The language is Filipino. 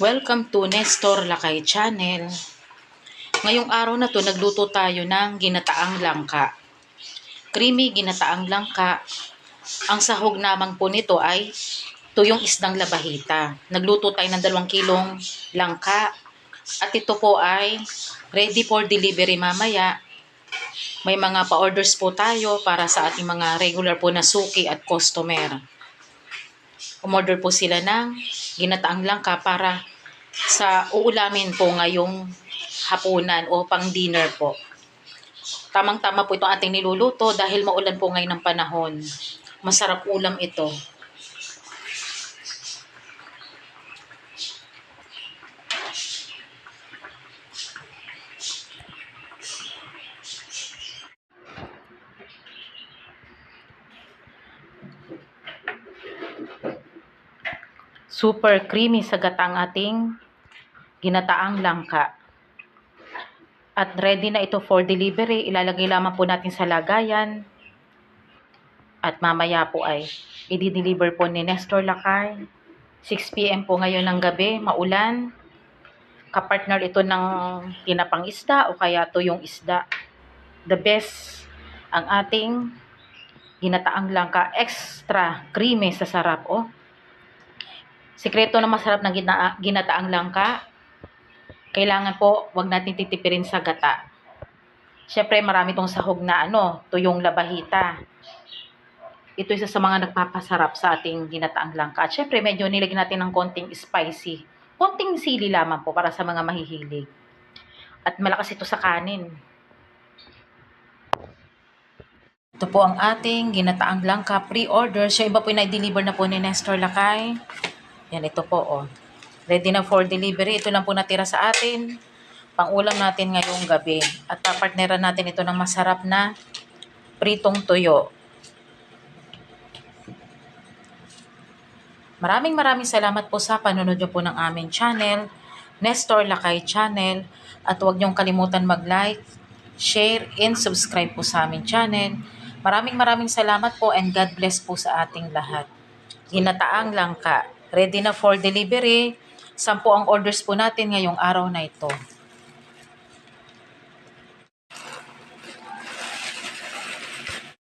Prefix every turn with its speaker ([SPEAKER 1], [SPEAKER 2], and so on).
[SPEAKER 1] Welcome to Nestor Lakay Channel. Ngayong araw na to, nagluto tayo ng ginataang langka. Creamy ginataang langka. Ang sahog naman po nito ay tuyong isdang labahita. Nagluto tayo ng dalawang kilong langka. At ito po ay ready for delivery mamaya. May mga pa-orders po tayo para sa ating mga regular po na suki at customer. Umorder po sila ng ginataang langka para sa uulamin po ngayong hapunan o pang dinner po. Tamang-tama po ito ating niluluto dahil maulan po ngayon ng panahon. Masarap ulam ito. Super creamy sa gatang ating ginataang langka. At ready na ito for delivery. Ilalagay lamang po natin sa lagayan. At mamaya po ay i-deliver po ni Nestor Lakay. 6pm po ngayon ng gabi, maulan. Kapartner ito ng tinapang isda o kaya tuyong isda. The best ang ating ginataang langka. Extra creamy sa sarap. Oh. Sikreto na masarap ng gina- ginataang langka, kailangan po wag natin titipirin sa gata. Siyempre, marami tong sahog na ano, tuyong labahita. Ito isa sa mga nagpapasarap sa ating ginataang langka. At syempre, medyo nilagyan natin ng konting spicy. Konting sili lamang po para sa mga mahihilig. At malakas ito sa kanin. Ito po ang ating ginataang langka pre-order. Siya iba po yung na-deliver na po ni Nestor Lakay. Yan, ito po, oh. Ready na for delivery. Ito lang po natira sa atin. Pang-ulam natin ngayong gabi. At papartneran natin ito ng masarap na pritong tuyo. Maraming maraming salamat po sa panonood nyo po ng aming channel, Nestor Lakay Channel. At huwag niyong kalimutan mag-like, share, and subscribe po sa aming channel. Maraming maraming salamat po and God bless po sa ating lahat. Ginataang langka. Ready na for delivery. Sampo ang orders po natin ngayong araw na ito.